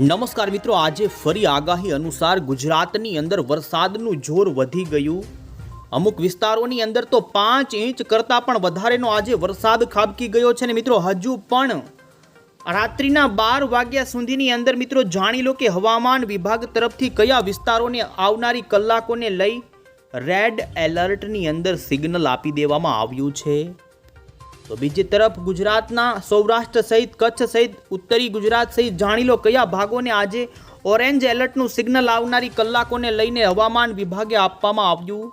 નમસ્કાર મિત્રો, આજે ફરી આગાહી અનુસાર ગુજરાતની અંદર વરસાદનું જોર વધી ગયું. અમુક વિસ્તારોની અંદર તો પાંચ ઇંચ કરતાં પણ વધારેનો આજે વરસાદ ખાબકી ગયો છે ને મિત્રો, હજુ પણ. રાત્રિના બાર વાગ્યા સુધીની અંદર મિત્રો, જાણી લો કે હવામાન વિભાગ તરફથી કયા વિસ્તારોને આવનારી કલાકોને લઈ રેડ એલર્ટની અંદર સિગ્નલ આપી દેવામાં આવ્યું છે. તો બીજી તરફ ગુજરાતના સૌરાષ્ટ્ર સહિત, કચ્છ સહિત, ઉત્તરી ગુજરાત સહિત જાણી લો કયા ભાગોને આજે ઓરેન્જ એલર્ટનું સિગ્નલ આવનારી કલાકોને લઈને હવામાન વિભાગે આપવામાં આવ્યું?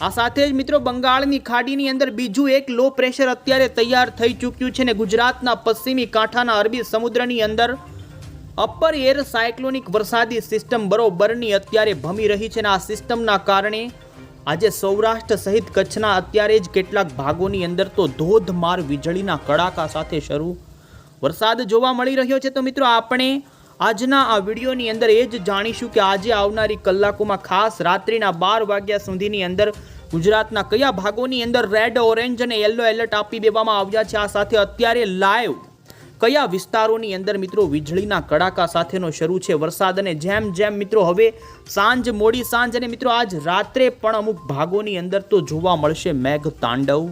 આ સાથે જ મિત્રો બંગાળની ખાડીની અંદર બીજું એક લો પ્રેશર અત્યારે તૈયાર થઈ ચૂક્યું છે ને ગુજરાતના પશ્ચિમી કાંઠાના અરબી સમુદ્રની અંદર. અપર એર સાયક્લોનિક વરસાદી સિસ્ટમ બરોબરની અત્યારે ભમી રહી છે ને આ સિસ્ટમના કારણે આજે સૌરાષ્ટ્ર સહિત કચ્છના અત્યારે જ કેટલાક ભાગોની અંદર તો ધોધમાર વીજળીના કડાકા સાથે શરૂ. વરસાદ જોવા મળી રહ્યો છે તો મિત્રો આપણે આજના આ વિડીયોની અંદર એ જ જાણીશું કે આજે આવનારી કલાકોમાં ખાસ રાત્રિના બાર વાગ્યા સુધીની અંદર ગુજરાતના કયા ભાગોની અંદર રેડ, ઓરેન્જ અને યલો એલર્ટ આપી દેવામાં આવ્યા છે. આ સાથે અત્યારે લાઈવ કયા વિસ્તારોની અંદર મિત્રો વીજળીના કડાકા સાથેનો શરૂ છે વરસાદ અને જેમ જેમ મિત્રો હવે સાંજ મોડી સાંજ અને મિત્રો આજ રાત્રે પણ અમુક ભાગોની અંદર તો જોવા મળશે મેઘ તાંડવ.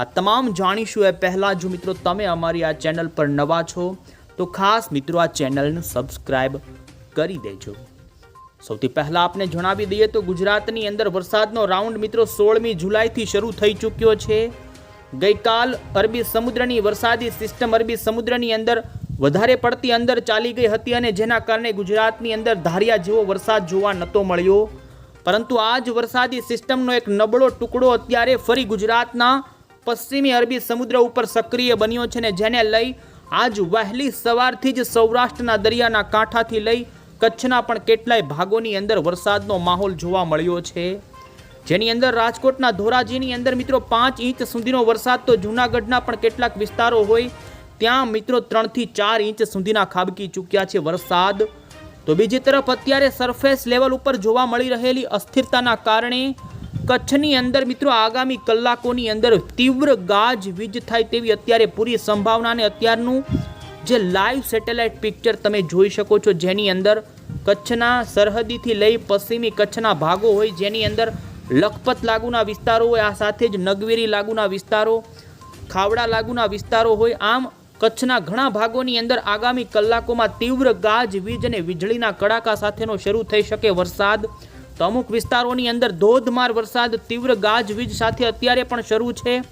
આ તમામ જાણીશું એ પહેલાં જો મિત્રો તમે અમારી આ ચેનલ પર નવા છો તો ખાસ મિત્રો આ ચેનલને સબસ્ક્રાઈબ કરી દેજો. સૌથી પહેલાં આપને જણાવી દઈએ તો ગુજરાતની અંદર વરસાદનો રાઉન્ડ મિત્રો સોળમી જુલાઈથી શરૂ થઈ ચૂક્યો છે. ગઈકાલ અરબી સમુદ્રની વરસાદી સિસ્ટમ અરબી સમુદ્રની અંદર વધારે પડતી અંદર ચાલી ગઈ હતી અને જેના કારણે ગુજરાતની અંદર ધારિયા જેવો વરસાદ જોવા નહોતો મળ્યો. પરંતુ આ જ વરસાદી સિસ્ટમનો એક નબળો ટુકડો અત્યારે ફરી ગુજરાતના પશ્ચિમી અરબી સમુદ્ર ઉપર સક્રિય બન્યો છે ને જેને લઈ આજ વહેલી સવારથી જ સૌરાષ્ટ્રના દરિયાના કાંઠાથી લઈ કચ્છના પણ કેટલાય ભાગોની અંદર વરસાદનો માહોલ જોવા મળ્યો છે. જેની અંદર રાજકોટના ધોરાજીની અંદર મિત્રો પાંચ ઇંચ સુધીનો વરસાદ, તો જૂનાગઢના પણ કેટલાક વિસ્તારો હોય, ત્યાં મિત્રો ત્રણથી ચાર ઇંચ સુધીના ખાબકી ચૂક્યા છે વરસાદ. તો બીજી તરફ અત્યારે સરફેસ લેવલ ઉપર જોવા મળી રહેલી અસ્થિરતાના કારણે કચ્છની અંદર મિત્રો આગામી કલાકોની અંદર તીવ્ર ગાજ વીજ થાય તેવી અત્યારે પૂરી સંભાવનાને અત્યારનું જે લાઈવ સેટેલાઇટ પિક્ચર તમે જોઈ શકો છો, જેની અંદર કચ્છના સરહદીથી લઈ પશ્ચિમી કચ્છના ભાગો હોય, જેની અંદર લખપત લાગુના વિસ્તારો હોય, આ સાથે જ નગવેરી લાગુના વિસ્તારો, ખાવડા લાગુના વિસ્તારો હોય, આમ કચ્છના ઘણા ભાગોની અંદર આગામી કલાકોમાં તીવ્ર ગાજ, વીજ અને વીજળીના કડાકા સાથેનો શરૂ થઈ શકે વરસાદ. તો અમુક વિસ્તારોની અંદર ધોધમાર વરસાદ, તીવ્ર ગાજ, વીજ સાથે અત્યારે પણ શરૂ છે.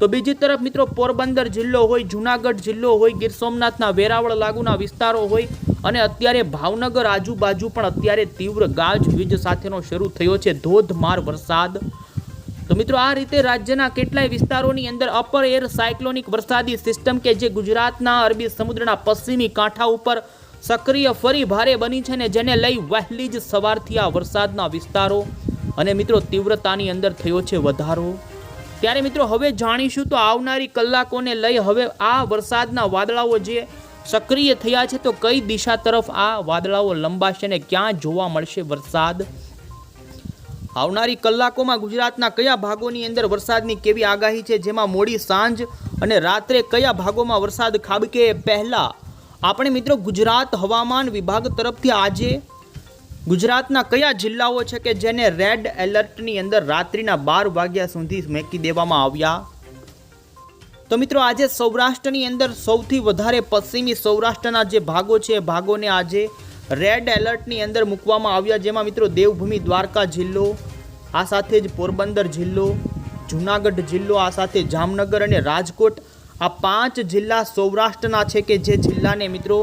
તો બીજી તરફ મિત્રો, પોરબંદર જિલ્લો હોય, જુનાગઢ જિલ્લો હોય, ગીર સોમનાથના વેરાવળ લાગુના વિસ્તારો હોય અને અત્યારે ભાવનગર આજુબાજુ પણ અત્યારે તીવ્ર ગાજ વીજ સાથેનો શરૂ થયો છે, ધોધમાર વરસાદ. તો મિત્રો, આ રીતે રાજ્યના કેટલાય વિસ્તારોની અંદર અપર એર સાયક્લોનિક વરસાદી સિસ્ટમ કે જે ગુજરાતના અરબી સમુદ્રના પશ્ચિમી કાંઠા ઉપર સક્રિય ફરી ભારે બની છે ને જેને લઈ વહેલી જ સવારથી આ વરસાદના વિસ્તારો અને મિત્રો, તીવ્રતાની અંદર થયો છે વધારો. ત્યારે મિત્રો હવે જાણીશું તો આવનારી કલાકોને લઈ હવે આ વરસાદના વાદળાઓ જે સક્રિય થયા છે, તો કઈ દિશા તરફ આ વાદળાઓ લંબાશે અને ક્યાં જોવા મળશે વરસાદ? આવનારી કલાકોમાં ગુજરાતના કયા ભાગોની અંદર વરસાદની કેવી આગાહી છે, જેમાં મોડી સાંજ અને રાત્રે કયા ભાગોમાં વરસાદ ખાબકે પહેલાં? આપણે મિત્રો ગુજરાત હવામાન વિભાગ તરફથી આજે ગુજરાતના કયા જિલ્લાઓ છે કે જેને રેડ એલર્ટની અંદર રાત્રિના બાર વાગ્યા સુધી મેકી દેવામાં આવ્યા? તો મિત્રો, આજે સૌરાષ્ટ્રની અંદર સૌથી વધારે પશ્ચિમી સૌરાષ્ટ્રના જે ભાગો છે ભાગોને આજે રેડ એલર્ટની અંદર મૂકવામાં આવ્યા, જેમાં મિત્રો દેવભૂમિ, દ્વારકા જિલ્લો, આ સાથે જ પોરબંદર જિલ્લો, જૂનાગઢ જિલ્લો, આ સાથે જામનગર અને રાજકોટ આ પાંચ જિલ્લા સૌરાષ્ટ્રના છે કે જે જિલ્લાને મિત્રો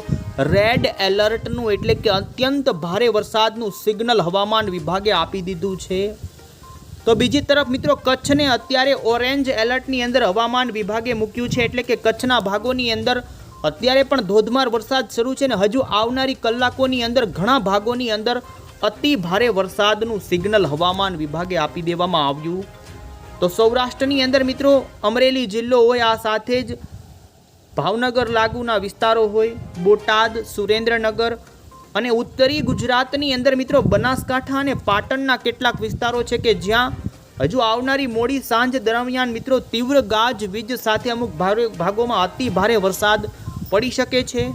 રેડ એલર્ટનું એટલે કે અત્યંત ભારે વરસાદનું સિગ્નલ હવામાન વિભાગે આપી દીધું છે. તો બીજી તરફ મિત્રો કચ્છને અત્યારે ઓરેન્જ એલર્ટની અંદર હવામાન વિભાગે મૂક્યું છે એટલે કે કચ્છના ભાગોની અંદર અત્યારે પણ ધોધમાર વરસાદ શરૂ છે ને હજુ આવનારી કલાકોની અંદર ઘણા ભાગોની અંદર અતિ ભારે વરસાદનું સિગ્નલ હવામાન વિભાગે આપી દેવામાં આવ્યું. તો સૌરાષ્ટ્રની અંદર મિત્રો અમરેલી જિલ્લો હોય, આ સાથે જ ભાવનગર લાગુના વિસ્તારો હોય, બોટાદ, સુરેન્દ્રનગર અને ઉત્તરી ગુજરાતની અંદર મિત્રો બનાસકાંઠા અને પાટણના કેટલાક વિસ્તારો છે કે જ્યાં હજુ આવનારી મોડી સાંજ દરમિયાન મિત્રો તીવ્ર ગાજ વીજ સાથે અમુક ભારે ભાગોમાં અતિ ભારે વરસાદ પડી શકે છે.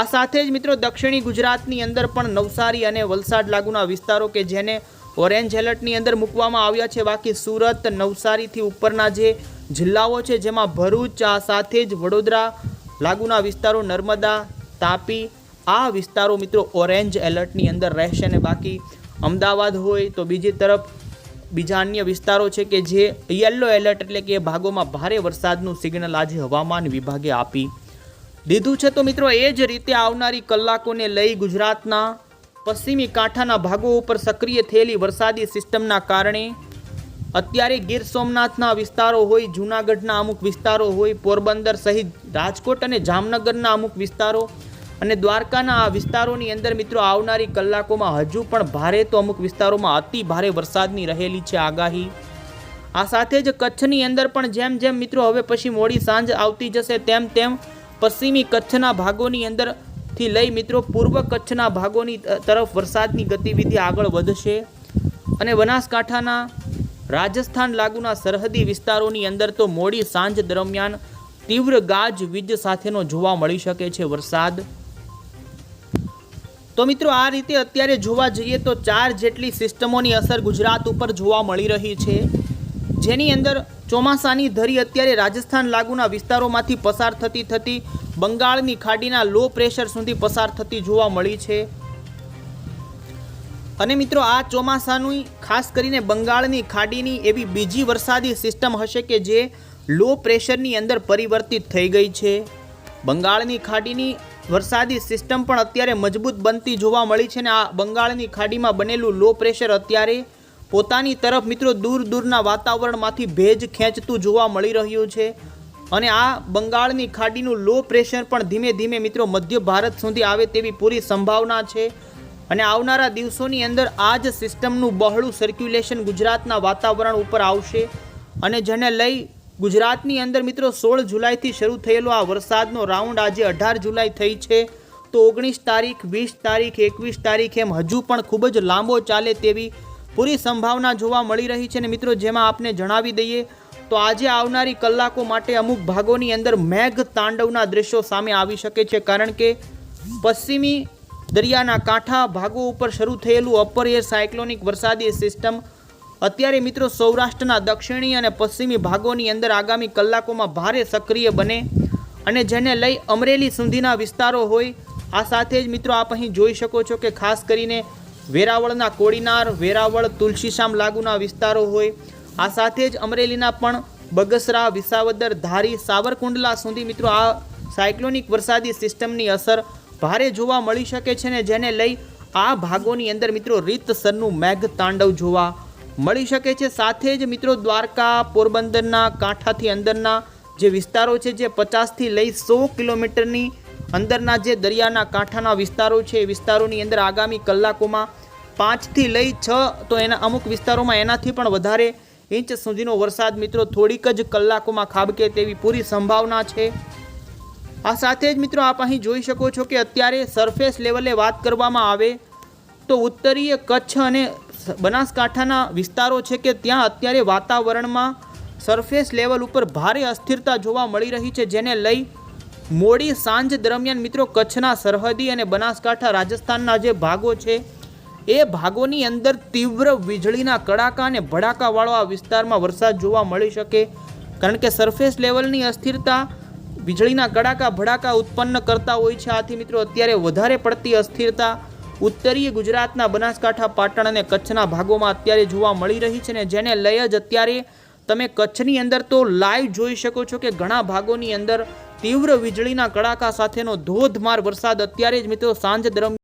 આ સાથે જ મિત્રો દક્ષિણી ગુજરાતની અંદર પણ નવસારી અને વલસાડ લાગુના વિસ્તારો કે જેને ઓરેન્જ એલર્ટની અંદર મૂકવામાં આવ્યા છે. બાકી સુરત, નવસારીથી ઉપરના જે જિલ્લાઓ છે, જેમાં ભરૂચ સાથે જ વડોદરા, લાગુના વિસ્તારો, નર્મદા, તાપી, આ વિસ્તારો મિત્રો ઓરેન્જ એલર્ટની અંદર રહેશે. અને બાકી અમદાવાદ હોય તો બીજી તરફ બીજા અન્ય વિસ્તારો છે કે જે યલો એલર્ટ એટલે કે એ ભાગોમાં ભારે વરસાદનું સિગ્નલ આજે હવામાન વિભાગે આપી દીધું છે. તો મિત્રો એ જ રીતે આવનારી કલાકોને લઈ ગુજરાતના પશ્ચિમી કાંઠાના ભાગો ઉપર સક્રિય થયેલી વરસાદી સિસ્ટમના કારણે અત્યારે ગીર સોમનાથના વિસ્તારો હોય, જૂનાગઢના અમુક વિસ્તારો હોય, પોરબંદર સહિત રાજકોટ અને જામનગરના અમુક વિસ્તારો અને દ્વારકાના આ વિસ્તારોની અંદર મિત્રો આવનારી કલાકોમાં હજુ પણ ભારે તો અમુક વિસ્તારોમાં અતિ ભારે વરસાદની રહેલી છે આગાહી. આ સાથે જ કચ્છની અંદર પણ જેમ જેમ મિત્રો હવે પછી મોડી સાંજ આવતી જશે, તેમ તેમ પશ્ચિમી કચ્છના ભાગોની અંદરથી લઈ મિત્રો પૂર્વ કચ્છના ભાગોની તરફ વરસાદની ગતિવિધિ આગળ વધશે. અને બનાસકાંઠાના રાજસ્થાન લાગુના સરહદી વિસ્તારોની અંદર તો મોડી સાંજ દરમિયાન તીવ્ર ગાજ વીજ સાથેનો જોવા મળી શકે છે વરસાદ. તો મિત્રો આ રીતે અત્યારે જોવા જઈએ તો ચાર જેટલી સિસ્ટમોની અસર ગુજરાત ઉપર જોવા મળી રહી છે. જેની અંદર ચોમાસાની ધરી અત્યારે રાજસ્થાન લાગુના વિસ્તારોમાંથી પસાર થતી થતી બંગાળની ખાડીના લો પ્રેશર સુધી પસાર થતી જોવા મળી છે. અને મિત્રો, આ ચોમાસાની ખાસ કરીને બંગાળની ખાડીની એવી બીજી વરસાદી સિસ્ટમ હશે કે જે લો પ્રેશરની અંદર પરિવર્તિત થઈ ગઈ છે. બંગાળની ખાડીની વરસાદી સિસ્ટમ પણ અત્યારે મજબૂત બનતી જોવા મળી છે ને આ બંગાળની ખાડીમાં બનેલું લો પ્રેશર અત્યારે પોતાની તરફ મિત્રો દૂર દૂરના વાતાવરણમાંથી ભેજ ખેંચતું જોવા મળી રહ્યું છે. અને આ બંગાળની ખાડીનું લો પ્રેશર પણ ધીમે ધીમે મિત્રો મધ્ય ભારત સુધી આવે તેવી પૂરી સંભાવના છે. અને આવનારા દિવસોની અંદર આ જ સિસ્ટમનું બહોળું સર્ક્યુલેશન ગુજરાતના વાતાવરણ ઉપર આવશે. અને જેને લઈ ગુજરાતની અંદર મિત્રો સોળ જુલાઈથી શરૂ થયેલો આ વરસાદનો રાઉન્ડ આજે અઢાર જુલાઈ થઈ છે. તો ઓગણીસ તારીખ, વીસ તારીખ, એકવીસ તારીખ એમ હજુ પણ ખૂબ જ લાંબો ચાલે તેવી પૂરી સંભાવના જોવા મળી રહી છે ને મિત્રો, જેમાં આપને જણાવી દઈએ તો આજે આવનારી કલાકો માટે અમુક ભાગોની અંદર મેઘ તાંડવના દ્રશ્યો સામે આવી શકે છે. કારણ કે પશ્ચિમી દરિયાના કાંઠા ભાગો ઉપર શરૂ થયેલું અપર એર સાયક્લોનિક વરસાદી સિસ્ટમ અત્યારે મિત્રો સૌરાષ્ટ્રના દક્ષિણી અને પશ્ચિમી ભાગોની અંદર આગામી કલાકોમાં ભારે સક્રિય બને અને જેને લઈ અમરેલી સુધીના વિસ્તારો હોય, આ સાથે જ મિત્રો આપ અહીં જોઈ શકો છો કે ખાસ કરીને વેરાવળના કોડીનાર, વેરાવળ, તુલસીશામ લાગુના વિસ્તારો હોય. આ સાથે જ અમરેલીના પણ બગસરા, વિસાવદર, ધારી, સાવરકુંડલા સુધી મિત્રો આ સાયક્લોનિક વરસાદી સિસ્ટમની અસર ભારે જોવા મળી શકે છે ને જેને લઈ આ ભાગોની અંદર મિત્રો રીતસરનું મેઘ તાંડવ જોવા મળી શકે છે. સાથે જ મિત્રો દ્વારકા, પોરબંદરના કાંઠાથી અંદરના જે વિસ્તારો છે, જે પચાસથી લઈ સો કિલોમીટરની અંદરના જે દરિયાના કાંઠાના વિસ્તારો છે, એ વિસ્તારોની અંદર આગામી કલાકોમાં પાંચથી લઈ છ તો એના અમુક વિસ્તારોમાં એનાથી પણ વધારે ઇંચ સુધીનો વરસાદ મિત્રો થોડીક જ કલાકોમાં ખાબકે તેવી પૂરી સંભાવના છે. આ સાથે જ મિત્રો આપ અહીં જોઈ શકો છો કે અત્યારે સરફેસ લેવલે વાત કરવામાં આવે તો ઉત્તરીય કચ્છ અને બનાસકાંઠાના વિસ્તારો છે કે ત્યાં અત્યારે વાતાવરણમાં સરફેસ લેવલ ઉપર ભારે અસ્થિરતા જોવા મળી રહી છે, જેને લઈ મોડી સાંજ દરમિયાન મિત્રો કચ્છના સરહદી અને બનાસકાંઠા રાજસ્થાનના જે ભાગો છે, એ ભાગોની અંદર તીવ્ર વીજળીના કડાકા અને ભડાકાવાળો આ વિસ્તારમાં વરસાદ જોવા મળી શકે. કારણ કે સરફેસ લેવલની અસ્થિરતા, વીજળીના કડાકા, ભડાકા ઉત્પન્ન કરતા હોય છે. આથી મિત્રો અત્યારે વધારે પડતી અસ્થિરતા ઉત્તરીય ગુજરાતના બનાસકાંઠા, પાટણ અને કચ્છના ભાગોમાં અત્યારે જોવા મળી રહી છે ને જેને લઈ જ અત્યારે તમે કચ્છની અંદર તો લાઈવ જોઈ શકો છો કે ઘણા ભાગોની અંદર તીવ્ર વીજળીના કડાકા સાથેનો ધોધમાર વરસાદ. અત્યારે જ મિત્રો સાંજ દરમિયાન